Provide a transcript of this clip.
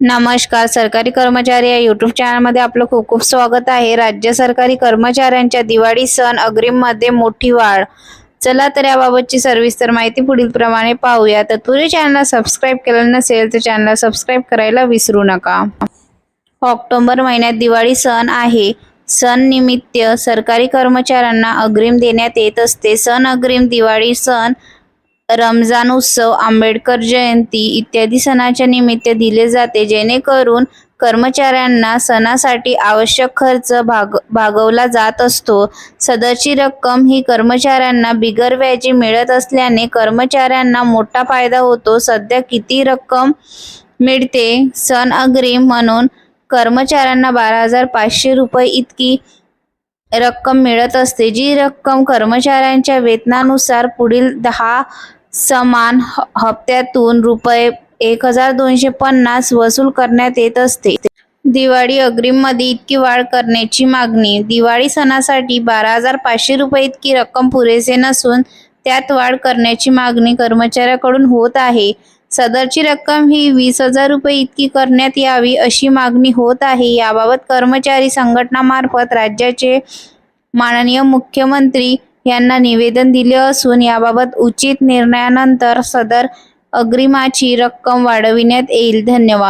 नमस्कार सरकारी कर्मचारी या यूट्यूब चॅनलमध्ये आपलं खूप खूप स्वागत आहे. राज्य सरकारी कर्मचाऱ्यांच्या दिवाळी सण अग्रिममध्ये मोठी वाढ. चला तर याबाबतची सविस्तर माहिती पुढील प्रमाणे पाहूया. तत्पूर्वी चॅनलला सबस्क्राईब केलं नसेल तर चॅनलला सबस्क्राईब करायला विसरू नका. ऑक्टोबर महिन्यात दिवाळी सण आहे. सण निमित्त सरकारी कर्मचाऱ्यांना अग्रिम देण्यात येत असते. सण अग्रिम दिवाळी सण रमजान उत्सव आंबेडकर जयंती इत्यादी सणाच्या निमित्त दिले जाते. जेणेकरून कर्मचाऱ्यांना सणासाठी आवश्यक खर्च भाग भागवला जात असतो. सदरची रक्कम ही कर्मचाऱ्यांना बिगर व्याजी मिळत असल्याने कर्मचाऱ्यांना मोठा फायदा होतो. सध्या किती रक्कम मिळते? सण अग्रिम म्हणून कर्मचाऱ्यांना बारा हजार पाचशे रुपये इतकी रक्कम मिळत असते. जी रक्कम कर्मचाऱ्यांच्या वेतनानुसार पुढील दहा समान ह- हप्त्यातून रुपये एक हजार दोनशे पन्नास वसूल करण्यात येत असते. दिवाळी अग्रिममध्ये इतकी वाढ करण्याची मागणी दिवाळी सणासाठी बारा हजार पाचशे रुपये इतकी रक्कम पुरेसे नसून त्यात वाढ करण्याची मागणी कर्मचाऱ्याकडून होत आहे. सदरची रक्कम ही वीस हजार रुपये इतकी करण्यात यावी अशी मागणी होत आहे. याबाबत कर्मचारी संघटनामार्फत राज्याचे माननीय मुख्यमंत्री यांना निवेदन दिले असून याबाबत उचित निर्णयानंतर सदर अग्रिमाची रक्कम वाढविण्यात येईल. धन्यवाद.